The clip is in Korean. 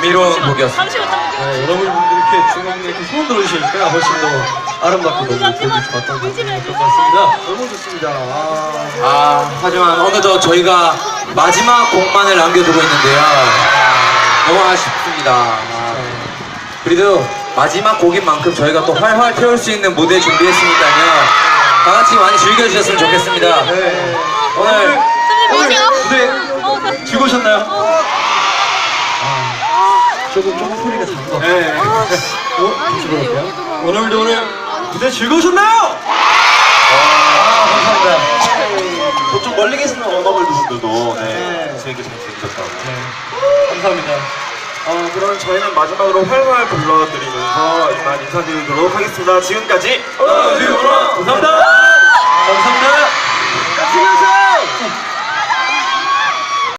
감미로운 곡이었습니다. 네, 여러분들이 이렇게 중간에 이렇게 소원 들어주시니까 훨씬 더 아름답고 너무 보기 좋았던 것 같습니다. 너무 좋습니다. 아, 아, 하지만 어느덧 저희가 마지막 곡만을 남겨두고 있는데요. 너무 아쉽습니다. 아, 그래도 마지막 곡인 만큼 저희가 또 활활 태울 수 있는 무대 준비했으니까요. 다 같이 많이 즐겨주셨으면 좋겠습니다. 네. 오늘 안녕. 무대 즐거우셨나요? 조금 조금 소리가 작은 것 같아요. 네. 어? 다시 볼게요. 오늘도 오늘 무대 즐거우셨나요? 아, 감사합니다. 저쪽 멀리 계시는 어너블 분들도 네, 네. 재밌게 잘 즐기셨다고. 네, 감사합니다. 어, 그럼 저희는 마지막으로 활활 불러드리면서 이만 인사드리도록 하겠습니다. 지금까지 감사합니다.